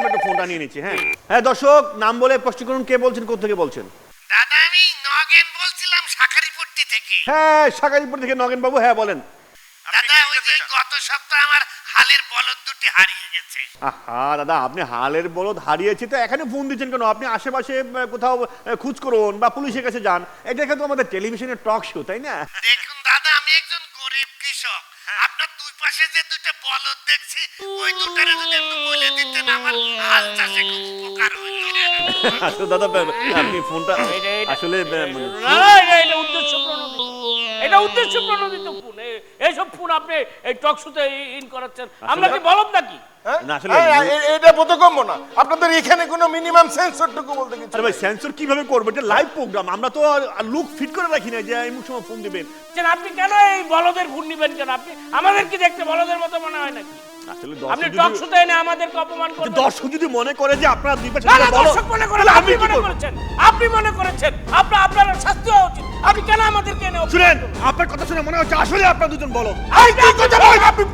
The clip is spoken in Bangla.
একটু ফোনটা নিয়ে নিচ্ছি হ্যাঁ? হ্যাঁ দর্শক নাম বলে করুন কে বলছেন কোথা থেকে বলছেন? দাদা আমি নগেন বলছিলাম শাখারিপট্টি থেকে। হ্যাঁ থেকে নগেন বাবু হ্যাঁ বলেন। দাদা ওই যে গত সপ্তাহে আমার হালের বলদ দুটি হারিয়ে গেছে। আহা দাদা আপনি হালের বলদ হারিয়েছে তো এখানে ফোন দিচ্ছেন কেন? আপনি আশেপাশে আহ, কোথাও আহ, খোঁজ করুন বা পুলিশের কাছে যান। এটা কিন্তু আমাদের টেলিভিশনের টক শো তাই না? দেখুন দাদা আমি একজন গরিব কৃষক। আপনার দুই পাশে যে দুটো বলদ দেখছি ওই দুটারে যদি একটু বলে দিতেন। আসলে দাদা আপনি ফোনটা এটা- এটা- আসলে মানে- এটা উদ্দেশ্য প্রণোদিত। এটা উদ্দেশ্য প্রণোদিত ফোন। এইসব ফোন আপনি এই টকশুতে ইন করাচ্ছেন। আমরা কি বলব নাকি? হ্যাঁ? না, আসলে- হ্যাঁ, এ- এটা বোধগম্য না। আপনাদের এখানে কোনো মিনিমাম সেন্সরটুকু বলতে কিছু আরে ভাই সেন্সর কীভাবে করব? এটা লাইভ প্রোগ্রাম আমরা তো লুক ফিট করে রাখি না যে এই মুখ সময় ফোন দিবেন। যে আপনি কেন এই বলদের ফোন নিবেন কেন? আপনি আমাদের কি দেখতে বলদের মতো মনে হয় নাকি? আপনি টক শুতে এনে আমাদেরকে অপমান করবেন। দর্শক যদি মনে করে যে আপনারা দুই পাশে না, দর্শক মনে করে আপনি মনে করেছেন? আপনি মনে করেছেন? আপনার আপনার শাস্তি হওয়া উচিত। আপনি কেন আমাদেরকে এনে শুনেন আপনার কথা শুনে মনে হচ্ছে আসলে আপনার দুজন বলো। আপনি?